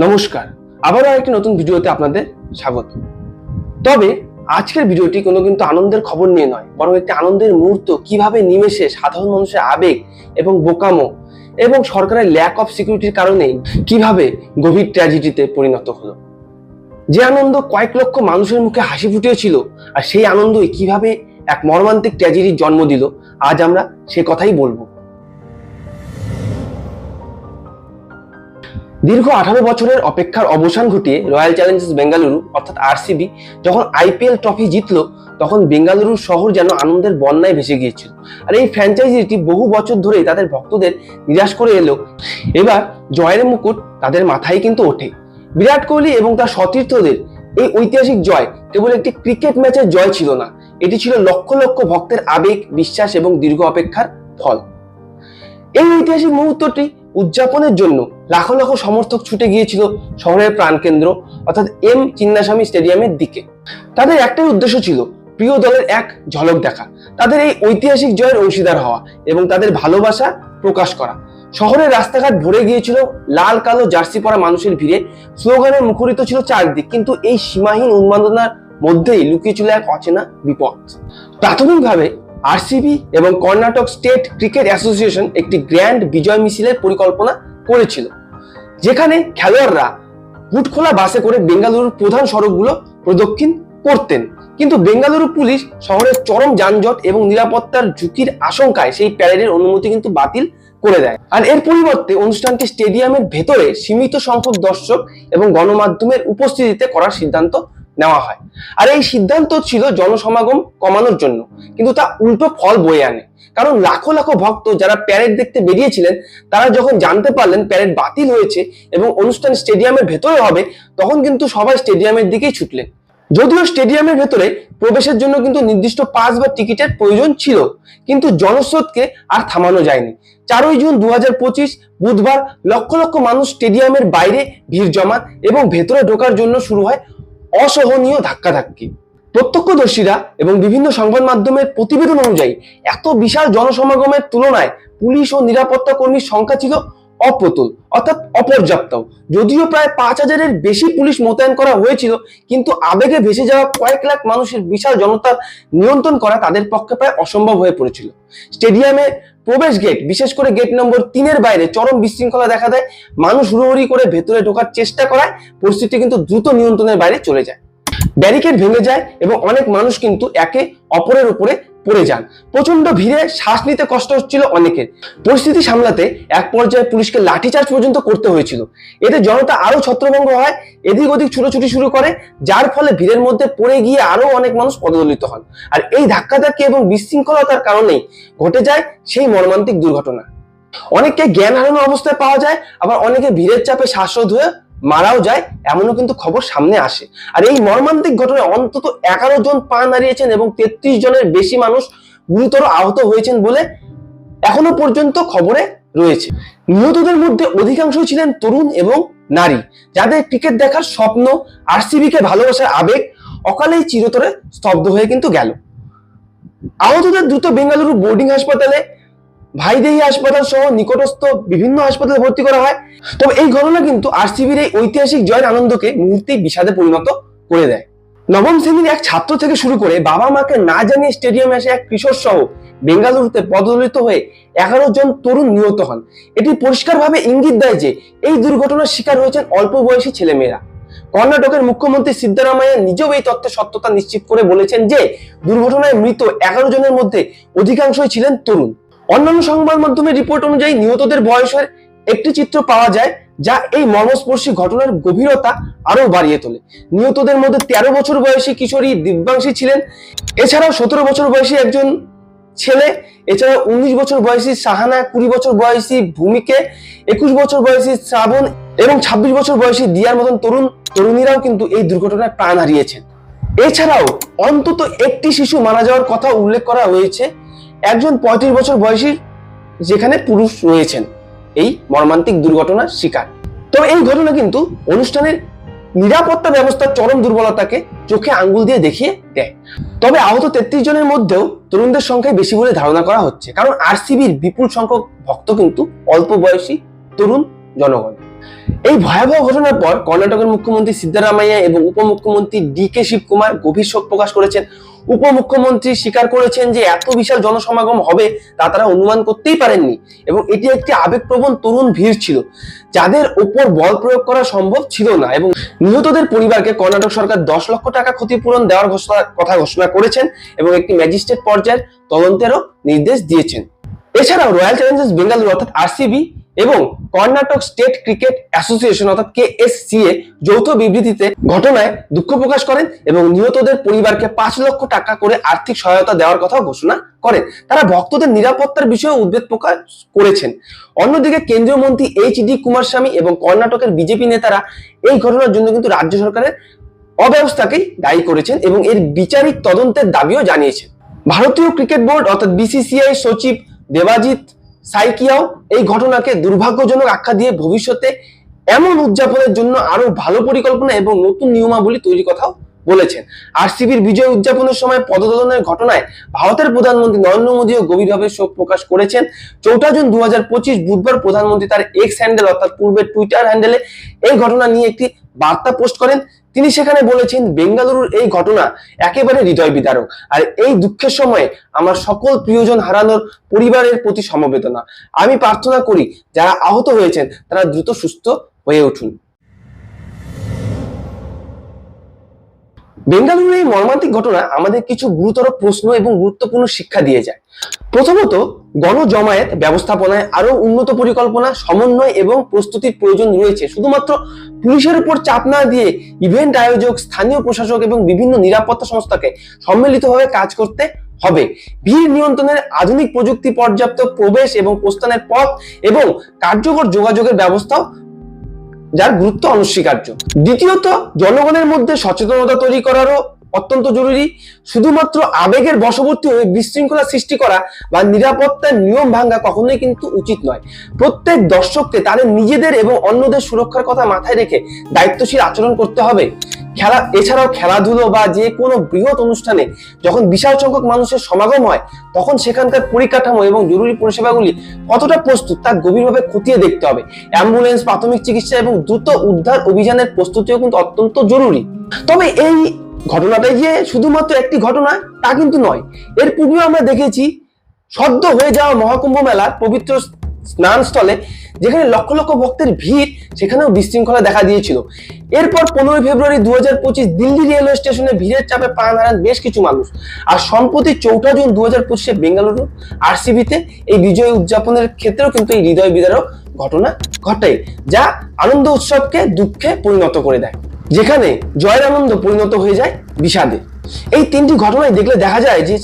নমস্কার। আবারও একটি নতুন ভিডিওতে আপনাদের স্বাগত। তবে আজকের ভিডিওটি কোনো কিন্তু আনন্দের খবর নিয়ে নয়, বরং একটি আনন্দের মুহূর্ত কীভাবে নিমেষে সাধারণ মানুষের আবেগ এবং বোকামো এবং সরকারের ল্যাক অফ সিকিউরিটির কারণে কীভাবে গভীর ট্র্যাজেডিতে পরিণত হলো। যে আনন্দ কয়েক লক্ষ মানুষের মুখে হাসি ফুটিয়েছিল আর সেই আনন্দই কীভাবে এক মর্মান্তিক ট্র্যাজেডির জন্ম দিল, আজ আমরা সে কথাই বলব। দীর্ঘ আঠারো বছরের অপেক্ষার অবসান ঘটিয়ে রয়্যাল চ্যালেঞ্জার্স বেঙ্গালুরু, অর্থাৎ আরসিবি, যখন আইপিএল ট্রফি জিতলো, তখন বেঙ্গালুরুর শহর যেন আনন্দের বন্যায় ভেসে গিয়েছিল। আর এই ফ্র্যাঞ্চাইজিটি বহু বছর ধরে তাদের ভক্তদের নিরাশ করে এলো। এবার জয়ের মুকুট তাদের মাথায় কিন্তু ওঠে। বিরাট কোহলি এবং তার সতীর্থদের এই ঐতিহাসিক জয় কেবল একটি ক্রিকেট ম্যাচের জয় ছিল না, এটি ছিল লক্ষ লক্ষ ভক্তের আবেগ, বিশ্বাস এবং দীর্ঘ অপেক্ষার ফল। এই ঐতিহাসিক মুহূর্তটি উদযাপনের জন্য লাখো লাখো সমর্থক ছুটে গিয়েছিল শহরের প্রাণকেন্দ্র, অর্থাৎ এম চিন্নাস্বামী স্টেডিয়ামের দিকে। তাদের একটাই উদ্দেশ্য ছিল প্রিয় দলের এক ঝলক দেখা, তাদের এই ঐতিহাসিক জয়ের অংশীদার হওয়া এবং তাদের ভালোবাসা প্রকাশ করা। শহরের রাস্তাঘাট ভরে গিয়েছিল লাল কালো জার্সি পরা মানুষের ভিড়ে, স্লোগানে মুখরিত ছিল চারদিক, কিন্তু এই সীমাহীন উন্মাদনার মধ্যেই লুকিয়ে ছিল এক অচেনা বিপদ। প্রাথমিকভাবে আরসিবি এবং কর্ণাটক স্টেট ক্রিকেট অ্যাসোসিয়েশন একটি গ্র্যান্ড বিজয় মিছিলের পরিকল্পনা করেছিল। যেখানে খেলোয়াড়রা বুটখোলা বাসে করে বেঙ্গালুরুর প্রধান সড়কগুলো প্রদক্ষিণ করতেন। কিন্তু বেঙ্গালুরু পুলিশ শহরের চরম যানজট এবং নিরাপত্তার ঝুঁকির আশঙ্কায় সেই প্যারেডের অনুমতি কিন্তু বাতিল করে দেয়। আর এর পরিবর্তে অনুষ্ঠানটি স্টেডিয়ামের ভেতরে সীমিত সংখ্যক দর্শক এবং গণমাধ্যমের উপস্থিতিতে করার সিদ্ধান্ত নেওয়া হয়। আর এই সিদ্ধান্ত ছিল জনসমাগম কমানোর জন্য, কিন্তু তা উল্টো ফল বয়ে আনে। কারণ লাখো লাখো ভক্ত যারা প্যারেড দেখতে বেরিয়েছিলেন, তারা যখন জানতে পারলেন প্যারেড বাতিল হয়েছে এবং অনুষ্ঠান স্টেডিয়ামের ভেতরে হবে, তখন কিন্তু সবাই স্টেডিয়ামের দিকেই ছুটলেন। যদিও স্টেডিয়ামের ভেতরে প্রবেশের জন্য কিন্তু নির্দিষ্ট পাস বা টিকিটের প্রয়োজন ছিল, কিন্তু জনস্রোতকে আর থামানো যায়নি। চারই জুন দু হাজার পঁচিশ, বুধবার লক্ষ লক্ষ মানুষ স্টেডিয়ামের বাইরে ভিড় জমা এবং ভেতরে ঢোকার জন্য শুরু হয় অসহনীয় ধাক্কাধাক্কি। প্রত্যক্ষদর্শীরা এবং বিভিন্ন সংবাদ মাধ্যমের প্রতিবেদন অনুযায়ী এত বিশাল জনসমাগমের তুলনায় পুলিশ ও নিরাপত্তা কর্মীর সংখ্যা ছিল অপ্রতুল, অর্থাৎ অপর্যাপ্ত। যদিও প্রায় পাঁচ হাজারের বেশি পুলিশ মোতায়েন করা হয়েছিল, কিন্তু আবেগে ভেসে যাওয়া কয়েক লাখ মানুষের বিশাল জনতার নিয়ন্ত্রণ করা তাদের পক্ষে প্রায় অসম্ভব হয়ে পড়েছিল। স্টেডিয়ামে প্রবেশ গেট বিশেষ করে গেট নম্বর তিনের বাইরে চরম বিশৃঙ্খলা দেখা দেয়। মানুষ হুড়োহুড়ি করে ভেতরে ঢোকার চেষ্টা করায়, পরিস্থিতি কিন্তু দ্রুত নিয়ন্ত্রণের বাইরে চলে যায়। ব্যারিকেড ভেঙে যায় এবং অনেক মানুষ কিন্তু একে অপরের উপরে পড়ে যান। প্রচণ্ড ভিড়ে শ্বাস নিতে কষ্ট হচ্ছিল অনেকের। পরিস্থিতি সামলাতে এক পর্যায়ে পুলিশকে লাঠিচার্জ পর্যন্ত করতে হয়েছিল। এতে জনতা আরও ছত্রভঙ্গ হয়, এদিক ওদিক ছুটোছুটি শুরু করে, যার ফলে ভিড়ের মধ্যে পড়ে গিয়ে আরও অনেক মানুষ পদদলিত হন। আর এই ধাক্কাধাক্কি এবং বিশৃঙ্খলতার কারণেই ঘটে যায় সেই মর্মান্তিক দুর্ঘটনা। অনেককে জ্ঞান হারানো অবস্থায় পাওয়া যায়, আবার অনেকে ভিড়ের চাপে শ্বাসরোধ হয়ে মারাও যায়, এমনও কিন্তু খবর সামনে আসে। আর এই মর্মান্তিক ঘটনায় অন্তত এগারো জন পা হারিয়েছেন এবং তেত্রিশ জনের বেশি মানুষ গুরুতর আহত হয়েছেন বলে এখনও পর্যন্ত খবরে রয়েছে। নিহতদের মধ্যে অধিকাংশ ছিলেন তরুণ এবং নারী, যাদের ক্রিকেট দেখার স্বপ্ন আরসিবি কে ভালোবাসার আবেগ অকালেই চিরতরে স্তব্ধ হয়ে কিন্তু গেল। আহতদের দ্রুত বেঙ্গালুরু বোর্ডিং হাসপাতালে ভাইদেহি হাসপাতাল সহ নিকটস্থ বিভিন্ন হাসপাতালে ভর্তি করা হয়। তবে এই ঘটনা কিন্তু আরসিবির এই ঐতিহাসিক জয়ের আনন্দকে মুহূর্তেই বিষাদে পরিণত করে দেয়। নবম শ্রেণির এক ছাত্র থেকে শুরু করে বাবা মাকে না জানিয়ে স্টেডিয়ামে আসে এক কিশোর সহ বেঙ্গালুরুতে পদদলিত হয়ে এগারো জন তরুণ নিহত হন। এটি পরিষ্কারভাবে ইঙ্গিত দেয় যে এই দুর্ঘটনার শিকার হয়েছেন অল্প বয়সী ছেলেমেয়েরা। কর্ণাটকের মুখ্যমন্ত্রী সিদ্ধারামাইয়া নিজেও এই তথ্যের সত্যতা নিশ্চিত করে বলেছেন যে দুর্ঘটনায় মৃত এগারো জনের মধ্যে অধিকাংশই ছিলেন তরুণ। অন্যান্য সংবাদ মাধ্যমের রিপোর্ট অনুযায়ী নিহতদের বয়সের একটি চিত্র পাওয়া যায়, যা এই মর্মস্পর্শী ঘটনার গভীরতা আরও বাড়িয়ে তোলে। নিহতদের মধ্যে তেরো বছর বয়সী কিশোরী দিব্যাংশী ছিলেন। এছাড়াও সতেরো বছর বয়সী একজন ছেলে এছাড়া উনিশ বছর বয়সী সাহানা, কুড়ি বছর বয়সী ভূমিকে, একুশ বছর বয়সী শ্রাবণ এবং ছাব্বিশ বছর বয়সী দিয়ার মতন তরুণ, তরুণীরাও কিন্তু এই দুর্ঘটনায় প্রাণ হারিয়েছেন। এছাড়াও অন্তত একটি শিশু মারা যাওয়ার কথা উল্লেখ করা হয়েছে। একজন পঁয়ত্রিশ বছর বয়সী যেখানে পুরুষ রয়েছেন। এই মর্মান্তিক দুর্ঘটনার শিকার। তবে এই ঘটনা কিন্তু অনুষ্ঠানের নিরাপত্তা ব্যবস্থার চরম দুর্বলতাকে চোখে আঙ্গুল দিয়ে দেখিয়ে দেয়। তবে আহত তেত্রিশ জনের মধ্যেও তরুণদের সংখ্যায় বেশি বলে ধারণা করা হচ্ছে। কারণ আরসিবির বিপুল সংখ্যক ভক্ত কিন্তু অল্প বয়সী তরুণ জনগণ। এই ভয়াবহ ঘটনার পর কর্ণাটকের মুখ্যমন্ত্রী সিদ্ধারামাইয়া এবং উপমুখ্যমন্ত্রী ডি কে শিবকুমার গভীর শোক প্রকাশ করেছেন। উপমুখ্যমন্ত্রী স্বীকার করেছেন যে এত বিশাল জনসমাগম হবে তা তারা অনুমান করতেই পারেননি এবং এটি একটি আবেগপ্রবণ তরুণ ভিড় ছিল, যাদের উপর বল প্রয়োগ করা সম্ভব ছিল না এবং নিহতদের পরিবারকে কর্ণাটক সরকার দশ লক্ষ টাকা ক্ষতিপূরণ দেওয়ার ঘোষণা, কথা ঘোষণা করেছেন এবং একটি ম্যাজিস্ট্রেট পর্যায়ের তদন্তেরও নির্দেশ দিয়েছেন। এছাড়াও রয়্যাল চ্যালেঞ্জার্স বেঙ্গালুরু অর্থাৎ আরসিবি এবং কর্ণাটক স্টেট ক্রিকেট অ্যাসোসিয়েশন অর্থাৎ কেএসসিএ যৌথ বিবৃতিতে ঘটনায় দুঃখ প্রকাশ করেন এবং নিহতদের পরিবারকে পাঁচ লক্ষ টাকা করে আর্থিক সহায়তা দেওয়ার কথা ঘোষণা করেন। তারা ভক্তদের নিরাপত্তার বিষয়ে উদ্বেগ প্রকাশ করেছেন। অন্যদিকে কেন্দ্রীয় মন্ত্রী এইচ ডি কুমারস্বামী এবং কর্ণাটকের বিজেপি নেতারা এই ঘটনার জন্য কিন্তু রাজ্য সরকারের অব্যবস্থাকেই দায়ী করেছেন এবং এর বিচারিক তদন্তের দাবিও জানিয়েছেন। ভারতীয় ক্রিকেট বোর্ড অর্থাৎ বিসিসিআই সচিব দেবাজিৎ সাইকিয়াও এই ঘটনাকে দুর্ভাগ্যজনক আখ্যা দিয়ে ভবিষ্যতে এমন উদযাপনের জন্য আরও ভালো পরিকল্পনা এবং নতুন নিয়মাবলী তৈরি কথাও বলেছেন। আরসিবির বিজয় উদযাপনের সময় পদদলনের ঘটনায় ভারতের প্রধানমন্ত্রী নরেন্দ্র মোদীও গভীরভাবে শোক প্রকাশ করেছেন। চৌঠা জুন দু হাজার পঁচিশ বুধবার প্রধানমন্ত্রী তার এক্স হ্যান্ডেল অর্থাৎ পূর্বের টুইটার হ্যান্ডেলে এই ঘটনা নিয়ে একটি বার্তা পোস্ট করেন। তিনি সেখানে বলেছেন, বেঙ্গালুরুর এই ঘটনা একেবারে হৃদয় বিদারক আর এই দুঃখের সময়ে আমার সকল প্রিয়জন হারানোর পরিবারের প্রতি সমবেদনা। আমি প্রার্থনা করি, যারা আহত হয়েছেন, তারা দ্রুত সুস্থ হয়ে উঠুন। বেঙ্গালুরুর এই মর্মান্তিক ঘটনা আমাদের কিছু গুরুতর প্রশ্ন এবং গুরুত্বপূর্ণ শিক্ষা দিয়ে যায়। প্রথমত, গণজমায়েত ব্যবস্থাপনায় আরও উন্নত পরিকল্পনা, সমন্বয় এবং প্রস্তুতির প্রয়োজন রয়েছে। শুধুমাত্র পুলিশের উপর চাপ না দিয়ে ইভেন্ট আয়োজক, স্থানীয় প্রশাসক এবং বিভিন্ন নিরাপত্তা সংস্থাকে সম্মিলিতভাবে কাজ করতে হবে। ভিড় নিয়ন্ত্রণের আধুনিক প্রযুক্তি পর্যাপ্ত প্রবেশ এবং প্রস্থানের পথ এবং কার্যকর যোগাযোগের ব্যবস্থাও যার গুরুত্ব অনস্বীকার্য। দ্বিতীয়ত জনগণের মধ্যে সচেতনতা তৈরি করারও অত্যন্ত জরুরি। শুধুমাত্র আবেগের বশবর্তী হয়ে বিশৃঙ্খলা সৃষ্টি করা বা নিরাপত্তার নিয়ম ভাঙা কখনোই কিন্তু উচিত নয়। প্রত্যেক দর্শককে তাদের নিজেদের এবং অন্যদের সুরক্ষার কথা মাথায় রেখে দায়িত্বশীল আচরণ করতে হবে। খেলা, এছাড়াও খেলাধুলো বা যে কোনো বৃহৎ অনুষ্ঠানে যখন বিশাল সংখ্যক মানুষের সমাগম হয়, তখন সেখানকার পরিকাঠামো এবং জরুরি পরিষেবাগুলি কতটা প্রস্তুত তা গভীরভাবে খতিয়ে দেখতে হবে। অ্যাম্বুলেন্স, প্রাথমিক চিকিৎসা এবং দ্রুত উদ্ধার অভিযানের প্রস্তুতিও কিন্তু অত্যন্ত জরুরি। তবে এই ঘটনাটাই যে শুধুমাত্র একটি ঘটনা, তা কিন্তু নয়। এর পূর্বেও আমরা দেখেছি, সদ্য হয়ে যাওয়া মহাকুম্ভ মেলার পবিত্র স্নানস্থলে যেখানে লক্ষ লক্ষ ভক্তের ভিড়, সেখানেও বিশৃঙ্খলা দেখা দিয়েছিল। এরপর পনেরোই ফেব্রুয়ারি দু হাজার পঁচিশ দিল্লি রেলওয়ে স্টেশনে ভিড়ের চাপে প্রাণ হারান বেশ কিছু মানুষ। আর সম্প্রতি চৌঠা জুন দু হাজার পঁচিশে বেঙ্গালুরু আরসিবিতে এই বিজয় উদযাপনের ক্ষেত্রেও কিন্তু এই হৃদয় বিদারক ঘটনা ঘটে, যা আনন্দ উৎসবকে দুঃখে পরিণত করে দেয়। যেখানে জয়ের আনন্দ পরিণত হয়ে যায় বিষাদে। এই তিনটি ঘটনায় দেখলে দেখা যায় যে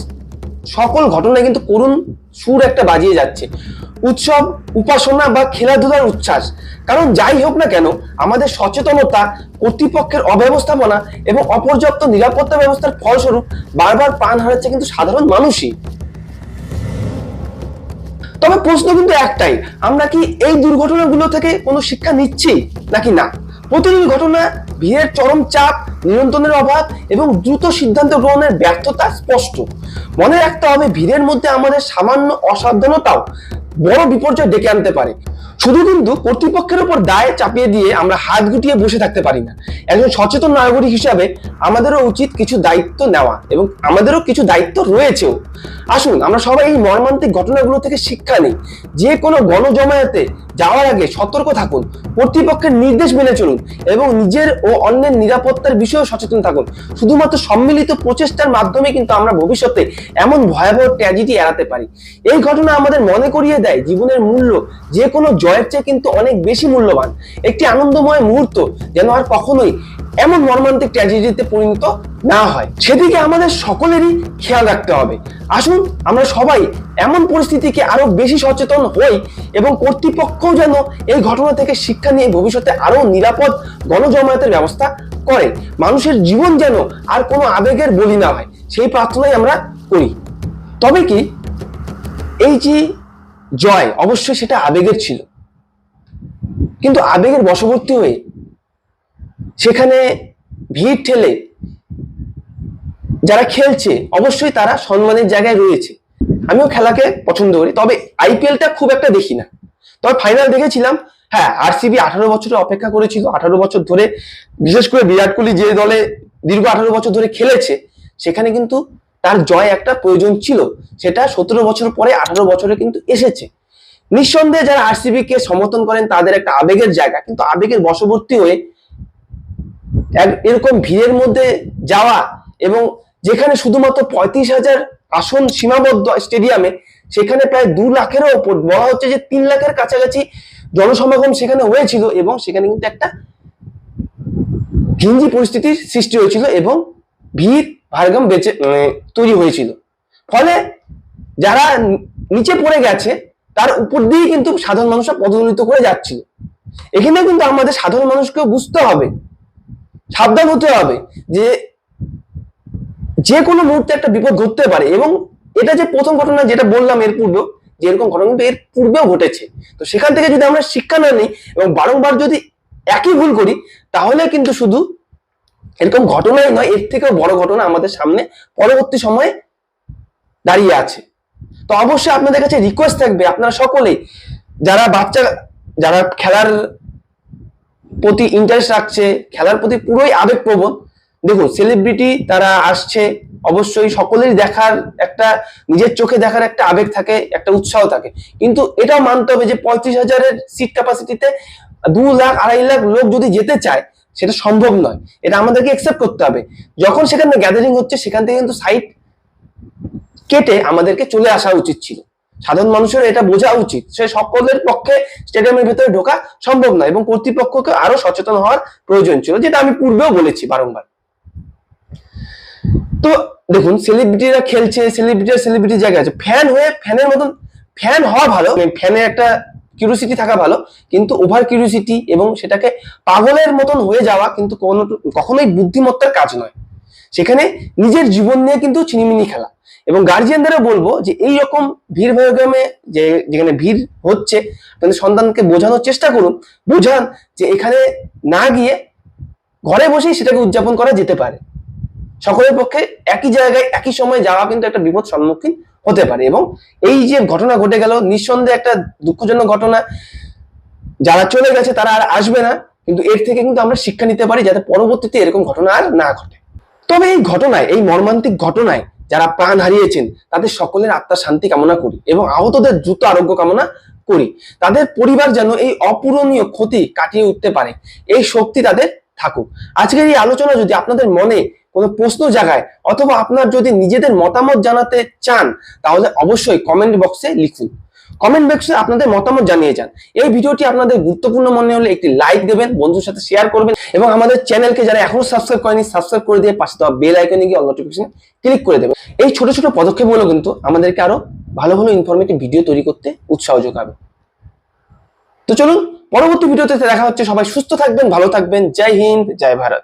সকল ঘটনায় কিন্তু করুণ সুর একটা বাজিয়ে যাচ্ছে। উৎসব, উপাসনা বা খেলাধুলার উচ্ছ্বাস। কারণ যাই হোক না কেন, আমাদের সচেতনতা, কর্তৃপক্ষের অব্যবস্থাপনা এবং অপর্যাপ্ত নিরাপত্তা ব্যবস্থার ফলস্বরূপ বারবার প্রাণ হারাচ্ছে কিন্তু সাধারণ মানুষই। তবে প্রশ্ন কিন্তু একটাই, আমরা কি এই দুর্ঘটনাগুলো থেকে কোনো শিক্ষা নিচ্ছি নাকি না? প্রতিটি ঘটনা ভিড়ের চরম চাপ, নিয়ন্ত্রণের অভাব এবং দ্রুত সিদ্ধান্ত গ্রহণের ব্যর্থতা স্পষ্ট। মনে রাখতে হবে, ভিড়ের মধ্যে আমাদের সামান্য অসাবধানতাও বড় বিপর্যয় ডেকে আনতে পারে। শুধু কিন্তু কর্তৃপক্ষের উপর দায় চাপিয়ে দিয়ে আমরা হাত গুটিয়ে বসে থাকতে পারি না। একজন সচেতন নাগরিক হিসাবে আমাদেরও উচিত কিছু দায়িত্ব নেওয়া এবং আমাদেরও কিছু দায়িত্ব রয়েছেও। আসুন, আমরা সবাই এই মর্মান্তিক ঘটনাগুলো থেকে শিক্ষা নিই। যে কোনো গণজমায়েতে যাওয়ার আগে সতর্ক থাকুন, কর্তৃপক্ষের নির্দেশ মেনে চলুন এবং নিজের ও অন্যের নিরাপত্তার বিষয়েও সচেতন থাকুন। শুধুমাত্র সম্মিলিত প্রচেষ্টার মাধ্যমে কিন্তু আমরা ভবিষ্যতে এমন ভয়াবহ ট্র্যাজেডি এড়াতে পারি। এই ঘটনা আমাদের মনে করিয়ে দেয় জীবনের মূল্য যে কোনো জয়ের চেয়ে কিন্তু অনেক বেশি মূল্যবান। একটি আনন্দময় মুহূর্ত যেন আর কখনোই এমন মর্মান্তিক ট্র্যাজেডিতে পরিণত না হয়। সেদিকে আমাদের সকলেরই খেয়াল রাখতে হবে। আসুন, আমরা সবাই এমন পরিস্থিতিকে আরও বেশি সচেতন হই এবং কর্তৃপক্ষও যেন এই ঘটনা থেকে শিক্ষা নিয়ে ভবিষ্যতে আরও নিরাপদ গণজমায়েতের ব্যবস্থা করে মানুষের জীবন যেন আর কোনো আবেগের বলি না হয়, সেই প্রার্থনাই আমরা করি। তবে কি এই যে জয়, অবশ্যই সেটা আবেগের ছিল। কিন্তু আবেগের বশবর্তী হয়ে সেখানে ভিড় ঠেলে যারা খেলছে, অবশ্যই তারা সম্মানের জায়গায় রয়েছে। আমিও খেলাকে পছন্দ করি, তবে আইপিএলটা খুব একটা দেখি না। তবে ফাইনাল দেখেছিলাম হ্যাঁ আরসিবি আঠারো বছরে অপেক্ষা করেছিল, আঠারো বছর ধরে, বিশেষ করে বিরাট কোহলি যে দলে দীর্ঘ আঠারো বছর ধরে খেলেছে, সেখানে কিন্তু তার জয় একটা প্রয়োজন ছিল, সেটা সতেরো বছর পরে আঠারো বছরে কিন্তু এসেছে। নিঃসন্দেহে যারা আরসিবি কে সমর্থন করেন, তাদের একটা আবেগের জায়গা। কিন্তু আবেগের বশবর্তী হয়ে এরকম ভিড়ের মধ্যে যাওয়া এবং যেখানে শুধুমাত্র পঁয়ত্রিশ হাজার আসন সীমাবদ্ধ স্টেডিয়ামে, সেখানে প্রায় দু লাখেরও ওপর, বলা হচ্ছে যে তিন লাখের কাছাকাছি জনসমাগম সেখানে হয়েছিল এবং সেখানে কিন্তু একটা ঘিঞ্জি পরিস্থিতির সৃষ্টি হয়েছিল এবং ভিড় ভারগাম বেঁচে মানে তৈরি হয়েছিল। ফলে যারা নিচে পড়ে গেছে তার উপর দিয়ে কিন্তু সাধারণ মানুষরা পদদলিত করে যাচ্ছিল। এখানে কিন্তু আমাদের সাধারণ মানুষকে বুঝতে হবে, সাবধান হতে হবে যে যে কোনো মুহূর্তে একটা বিপদ ঘটতে পারে এবং এটা যে প্রথম ঘটনা যেটা বললাম এর পূর্বে যে এরকম ঘটনা কিন্তু এর পূর্বেও ঘটেছে। তো সেখান থেকে যদি আমরা শিক্ষা না নিই এবং বারংবার যদি একই ভুল করি, তাহলে কিন্তু শুধু এরকম ঘটনাই নয়, এর থেকেও বড় ঘটনা আমাদের সামনে পরবর্তী সময়ে দাঁড়িয়ে আছে। তো অবশ্যই আপনাদের কাছে রিকোয়েস্ট থাকবে, আপনারা সকলেই যারা বাচ্চা, যারা খেলার প্রতি ইন্টারেস্ট রাখছে, খেলার প্রতি পুরোই আবেগপ্রবণ, দেখুন সেলিব্রিটি তারা আসছে, অবশ্যই সকলেরই দেখার একটা, নিজের চোখে দেখার একটা আবেগ থাকে, একটা উৎসাহ থাকে। কিন্তু এটাও মানতে হবে যে পঁয়ত্রিশ হাজারের সিট ক্যাপাসিটিতে দু লাখ, আড়াই লাখ লোক যদি যেতে চায়, সেটা সম্ভব নয়। এটা আমাদেরকে একসেপ্ট করতে হবে। যখন সেখানে গ্যাদারিং হচ্ছে, সেখান থেকে কিন্তু সাইট কেটে আমাদেরকে চলে আসা উচিত ছিল। সাধারণ মানুষের এটা বোঝা উচিত। সে সকলের পক্ষে স্টেডিয়ামের ভেতরে ঢোকা সম্ভব নয় এবং কর্তৃপক্ষকে আরও সচেতন হওয়ার প্রয়োজন ছিল, যেটা আমি পূর্বেও বলেছি বারংবার। তো দেখুন সেলিব্রিটিরা খেলছে সেলিব্রিটিরা সেলিব্রিটি জায়গায় আছে। ফ্যান হয়ে ফ্যানের মতন ফ্যান হওয়া ভালো ফ্যানের একটা কিউরিসিটি থাকা ভালো, কিন্তু ওভার কিউরিসিটি এবং সেটাকে পাগলের মতন হয়ে যাওয়া কিন্তু কোনো কখনোই বুদ্ধিমত্তার কাজ নয়। সেখানে নিজের জীবন নিয়ে কিন্তু চিনিমিনি খেলা। এবং গার্জিয়ানদেরও বলব যে এই রকম ভিড় ভাড়গ্রামে যে যেখানে ভিড় হচ্ছে সন্তানকে বোঝানোর চেষ্টা করুন, বোঝান যে এখানে না গিয়ে ঘরে বসেই সেটাকে উদযাপন করা যেতে পারে। সকলের পক্ষে একই জায়গায় একই সময় যাওয়া কিন্তু একটা বিপদ সম্মুখীন হতে পারে এবং এই যে ঘটনা ঘটে গেল, নিঃসন্দেহে একটা দুঃখজনক ঘটনা, যারা চলে গেছে তারা আর আসবে না, কিন্তু এর থেকে কিন্তু আমরা শিক্ষা নিতে পারি যাতে পরবর্তীতে এরকম ঘটনা আর না ঘটে। তবে এই ঘটনায়, এই মর্মান্তিক ঘটনায় যারা প্রাণ হারিয়েছেন, তাদের সকলের আত্মার শান্তি কামনা করি এবং আহতদের দ্রুত আরোগ্য কামনা করি। তাদের পরিবার যেন এই অপূরণীয় ক্ষতি কাটিয়ে উঠতে পারে, এই শক্তি তাদের থাকুক। আজকের এই আলোচনা যদি আপনাদের মনে কোনো প্রশ্ন জাগায় অথবা আপনার যদি নিজেদের মতামত জানাতে চান, তাহলে অবশ্যই কমেন্ট বক্সে লিখুন। কমেন্ট বক্সে আপনাদের মতামত জানিয়ে যান। এই ভিডিওটি আপনাদের গুরুত্বপূর্ণ মনে হলে একটি লাইক দেবেন, বন্ধুর সাথে শেয়ার করবেন এবং আমাদের চ্যানেলকে যারা এখনও সাবস্ক্রাইব করেনি সাবস্ক্রাইব করে দিয়ে পাশে দেওয়া বেল আইকনে গিয়ে অল নোটিফিকেশন ক্লিক করে দেবেন। এই ছোট ছোট পদক্ষেপগুলো কিন্তু আমাদেরকে আরও ভালো ভালো ইনফরমেটিভ ভিডিও তৈরি করতে উৎসাহ যোগাবে। তো চলুন, পরবর্তী ভিডিওতে দেখা হচ্ছে। সবাই সুস্থ থাকবেন, ভালো থাকবেন। জয় হিন্দ, জয় ভারত।